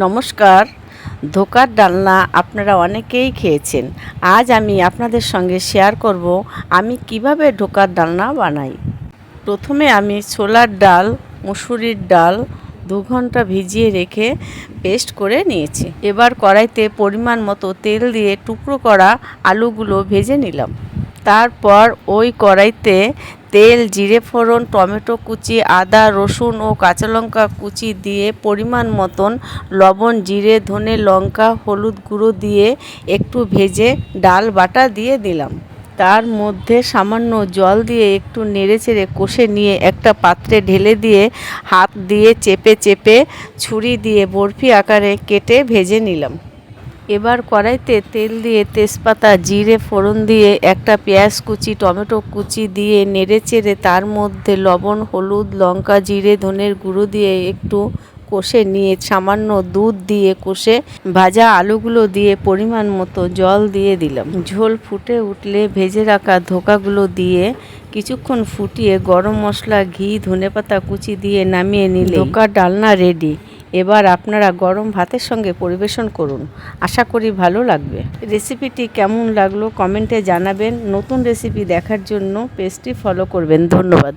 নমস্কার, ধোকার ডালনা আপনারা অনেকেই খেয়েছেন। আজ আমি আপনাদের সঙ্গে শেয়ার করব আমি কীভাবে ঢোকার ডালনা বানাই। প্রথমে আমি ছোলার ডাল, মুসুরির ডাল দু ঘণ্টা ভিজিয়ে রেখে পেস্ট করে নিয়েছি। এবার কড়াইতে পরিমাণ মতো তেল দিয়ে টুকরো করা আলুগুলো ভেজে নিলাম। তারপর ওই কড়াইতে তেল, জিরে ফোড়ন, টমেটো কুচি, আদা, রসুন ও কাঁচা লঙ্কা কুচি দিয়ে পরিমাণ মতন লবণ, জিরে, ধনে লঙ্কা, হলুদ গুঁড়ো দিয়ে একটু ভেজে ডাল বাটা দিয়ে দিলাম। তার মধ্যে সামান্য জল দিয়ে একটু নেড়ে নেড়েচেড়ে কষে নিয়ে একটা পাত্রে ঢেলে দিয়ে হাত দিয়ে চেপে চেপে ছুরি দিয়ে বরফি আকারে কেটে ভেজে নিলাম। এবার কড়াইতে তেল দিয়ে তেজপাতা, জিরে, ফোড়ন দিয়ে একটা পেঁয়াজ কুচি, টমেটো কুচি দিয়ে নেড়ে চেড়ে তার মধ্যে লবণ, হলুদ, লঙ্কা, জিরে, ধনের গুঁড়ো দিয়ে একটু কষে নিয়ে সামান্য দুধ দিয়ে কষে ভাজা আলুগুলো দিয়ে পরিমাণ মতো জল দিয়ে দিলাম। ঝোল ফুটে উঠলে ভেজে রাখা ধোকাগুলো দিয়ে কিছুক্ষণ ফুটিয়ে গরম মশলা, ঘি, ধনেপাতা কুচি দিয়ে নামিয়ে নিলে ধোকার ডালনা রেডি এবার আপনারা গরম ভাতের সঙ্গে পরিবেশন করুন। আশা করি ভালো লাগবে। রেসিপিটি কেমন লাগল কমেন্টে জানাবেন। নতুন রেসিপি দেখার জন্য পেজটি ফলো করবেন। ধন্যবাদ।